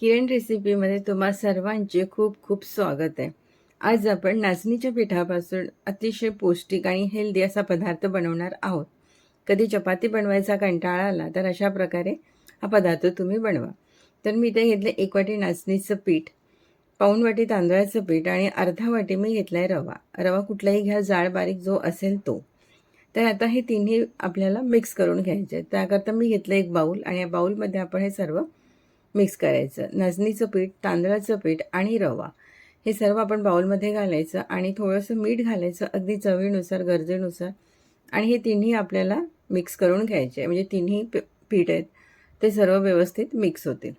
किरण रेसिपीमध्ये तुम्हा सर्वांचे खूप खूप स्वागत आहे. आज आपण नाचणीच्या पिठापासून अतिशय पौष्टिक आणि हेल्दी असा पदार्थ बनवणार आहोत. कधी चपाती बनवायचा कंटाळा आला तर अशा प्रकारे हा पदार्थ तुम्ही बनवा. तर मी इथे घेतलं एक वाटी नाचणीचं पीठ पाऊण वाटी तांदळाचं पीठ आणि अर्धा वाटी मी घेतला आहे रवा. रवा कुठलाही घ्या जाड बारीक जो असेल तो. तर आता हे तिन्ही आपल्याला मिक्स करून घ्यायचे आहेत. त्याकरता मी घेतलं एक बाऊल आणि या बाऊलमध्ये आपण हे सर्व मिक्स करायचं. नाचणीचं पीठ तांदळाचं पीठ आणि रवा. हे सर्व आपण बाउलमध्ये घालायचं आणि थोडंसं मीठ घालायचं अगदी चवीनुसार गरजेनुसार. आणि हे तिन्ही आपल्याला मिक्स करून घ्यायचे. म्हणजे तिन्ही पीठ आहेत ते सर्व व्यवस्थित मिक्स होतील.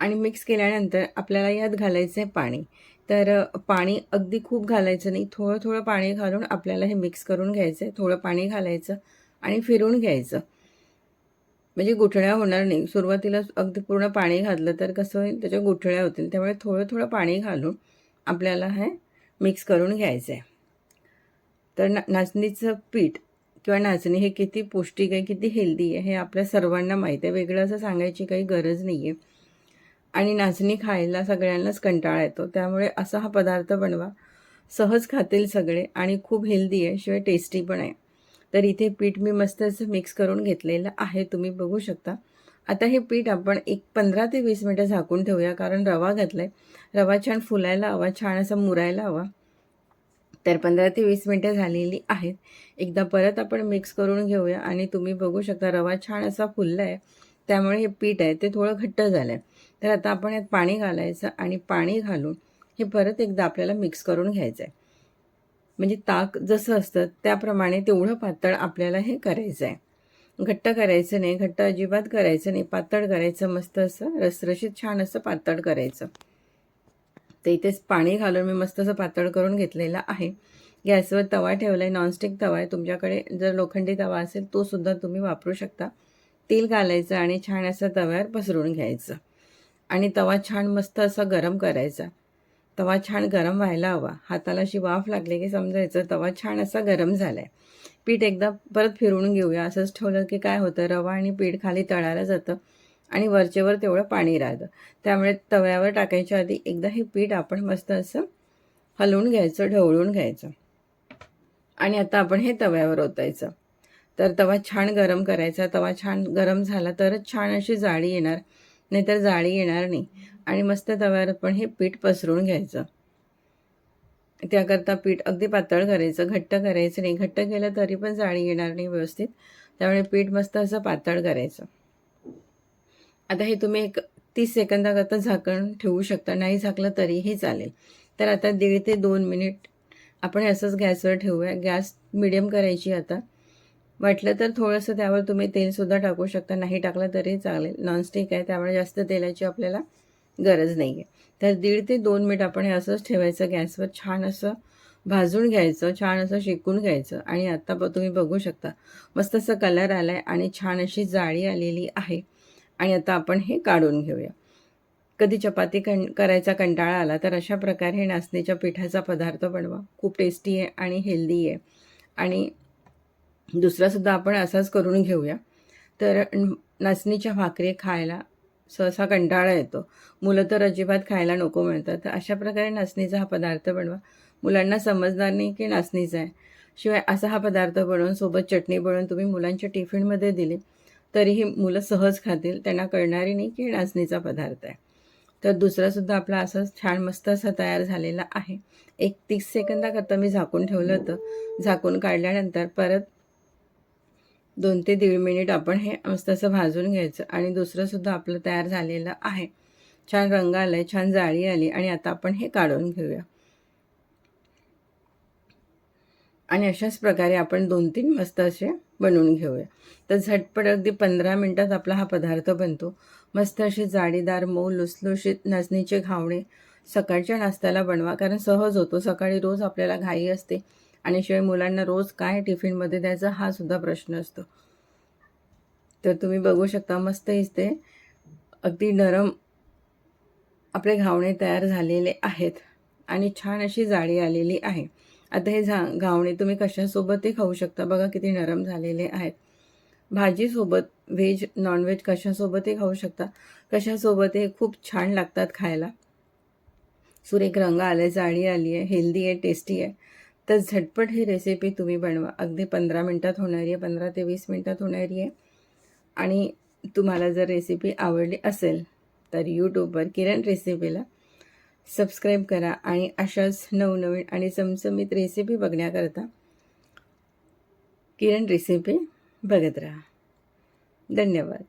आणि मिक्स केल्यानंतर आपल्याला यात घालायचं आहे पाणी. तर पाणी अगदी खूप घालायचं नाही. थोडं थोडं पाणी घालून आपल्याला हे मिक्स करून घ्यायचं आहे थोडं पाणी घालायचं आणि फिरून घ्यायचं. म्हणजे गुठळ्या होणार नाही. सुरुवातीला अगदी पूर्ण पाणी घातलं तर कसं होईल? त्याच्या गुठळ्या होतील. त्यामुळे थोडं थोडं पाणी घालून आपल्याला हे मिक्स करून घ्यायचं आहे तर ना नाचणीचं पीठ किंवा नाचणी हे किती पौष्टिक आहे किती हेल्दी आहे हे आपल्या सर्वांना माहीत आहे. वेगळं असं सांगायची काही गरज नाही आहे आणि नाचणी खायला सगळ्यांनाच कंटाळा येतो. त्यामुळे असा हा पदार्थ बनवा. सहज खातील सगळे आणि खूप हेल्दी आहे. शिवाय टेस्टी पण आहे. तर इथे पीठ मी मस्त असं मिक्स करून घेतलेलं आहे. तुम्ही बघू शकता. आता हे पीठ आपण एक पंधरा ते वीस मिनटं झाकून ठेवूया कारण रवा घातला आहे रवा छान फुलायला हवा छान असा मुरायला हवा. तर पंधरा ते वीस मिनटं झालेली आहेत. एकदा परत आपण मिक्स करून घेऊया आणि तुम्ही बघू शकता रवा छान असा फुलला आहे त्यामुळे हे पीठ आहे ते थोडं घट्ट झालं आहे तर आता आपण यात पाणी घालायचं आणि पाणी घालून हे परत एकदा आपल्याला मिक्स करून घ्यायचं आहे म्हणजे ताक जसं असतं त्याप्रमाणे तेवढं पातळ आपल्याला हे करायचं आहे घट्ट करायचं नाही घट्ट अजिबात करायचं नाही पातळ करायचं मस्त असं रसरशीत छान असं पातळ करायचं. तर इथेच पाणी घालून मी मस्त असं पातळ करून घेतलेलं आहे. गॅसवर तवा ठेवला आहे नॉनस्टिक तवा आहे. तुमच्याकडे जर लोखंडी तवा असेल तो सुद्धा तुम्ही वापरू शकता. तेल घालायचं आणि छान असं तव्यावर पसरून घ्यायचं. आणि तवा छान मस्त असा गरम करायचा. तवा छान गरम व्हायला हवा. हाताला अशी वाफ लागली की समजायचं तवा छान असा गरम झाला आहे पीठ एकदा परत फिरवून घेऊया. असंच ठेवलं की काय होतं? रवा आणि पीठ खाली तळायला जातं आणि वरचेवर तेवढं पाणी राहतं. त्यामुळे तव्यावर टाकायच्या आधी एकदा हे पीठ आपण मस्त असं हलवून घ्यायचं ढवळून घ्यायचं. आणि आता आपण हे तव्यावर ओतायचं. तर तवा छान गरम करायचा. तवा छान गरम झाला तरच छान अशी जाळी येणार. नाहीतर जाळी येणार नाही. आणि मस्त तव्यावर पण हे पीठ पसरून घ्यायचं. त्याकरता पीठ अगदी पातळ करायचं घट्ट करायचं नाही. घट्ट केलं तरी पण जाळी येणार नाही व्यवस्थित. त्यामुळे पीठ मस्त असं पातळ करायचं. आता हे तुम्ही एक तीस सेकंदाकरता झाकण ठेवू शकता. नाही झाकलं तरीही चालेल. तर आता दीड ते दोन मिनिट आपण असंच गॅसवर ठेवूया. गॅस मिडियम करायची आता. वाटलं तर थोडंसं त्यावर तुम्ही तेलसुद्धा टाकू शकता. नाही टाकलं तरी चालेल. नॉनस्टिक आहे त्यामुळे जास्त तेलाची आपल्याला गरज नाही आहे तर दीड ते दोन मिनिट आपण हे असंच ठेवायचं गॅसवर. छान असं भाजून घ्यायचं छान असं शेकून घ्यायचं आणि आत्ता तुम्ही बघू शकता. मस्त असं कलर आला आहे आणि छान अशी जाळी आलेली आहे. आणि आता आपण हे काढून घेऊया. कधी चपाती कं करायचा कंटाळा आला तर अशा प्रकारे हे नाचणीच्या पिठाचा पदार्थ बनवा. खूप टेस्टी आहे आणि हेल्दी आहे. आणि दुसरासुद्धा आपण असाच करून घेऊया. तर नाचणीच्या भाकरी खायला सहसा कंटाळा येतो. मुलं तर अजिबात खायला नको म्हणतात. तर अशा प्रकारे नाचणीचा हा पदार्थ बनवा. मुलांना समजणार नाही की नाचणीचा आहे. शिवाय असा हा पदार्थ बनवून सोबत चटणी बनवून तुम्ही मुलांच्या टिफिनमध्ये दिली तरीही मुलं सहज खातील. त्यांना कळणारी नाही की नाचणीचा पदार्थ आहे. तर दुसरासुद्धा आपला असंच छान मस्त असा तयार झालेला आहे. एक तीस सेकंदाकरता मी झाकून ठेवलं होतं. झाकून काढल्यानंतर परत दोन ते दीड मिनिट आपण हे मस्त असं भाजून घ्यायचं आणि दुसरंसुद्धा आपलं तयार झालेलं आहे. छान रंग आला आहे छान जाळी आली आणि आता आपण हे काढून घेऊया. आणि अशाच प्रकारे आपण दोन तीन मस्त असे बनवून घेऊया. तर झटपट अगदी पंधरा मिनटात आपला हा पदार्थ बनतो. मस्त असे जाडीदार मऊ लुसलुशीत नाचणीचे घावणे सकाळच्या नाश्त्याला बनवा कारण सहज होतो. सकाळी रोज आपल्याला घाई असते. आणि शिवाय मुलांना रोज काय टिफिनमध्ये द्यायचा हा सुद्धा प्रश्न असतो. तर तुम्ही बघू शकता मस्त इथे अगदी नरम आपले घावणे तयार झालेले आहेत आणि छान अशी जाळी आलेली आहे. आता हे झा घावणे तुम्ही कशासोबतही खाऊ शकता? बघा किती नरम झालेले आहेत. भाजीसोबत व्हेज नॉनव्हेज कशासोबतही खाऊ शकता? कशासोबतही खूप छान लागतात खायला. सुरेख रंग आले जाळी आली आहे हेल्दी आहे टेस्टी आहे. तर झटपट ही रेसिपी तुम्ही बनवा. अगदी पंधरा मिनटात होणारी आहे पंधरा ते वीस मिनटात होणारी आहे. आणि तुम्हाला जर रेसिपी आवडली असेल तर यूट्यूबवर किरण रेसिपीला सबस्क्राईब करा आणि अशाच नवनवीन आणि चमचमीत रेसिपी बघण्याकरता किरण रेसिपी बघत राहा. धन्यवाद.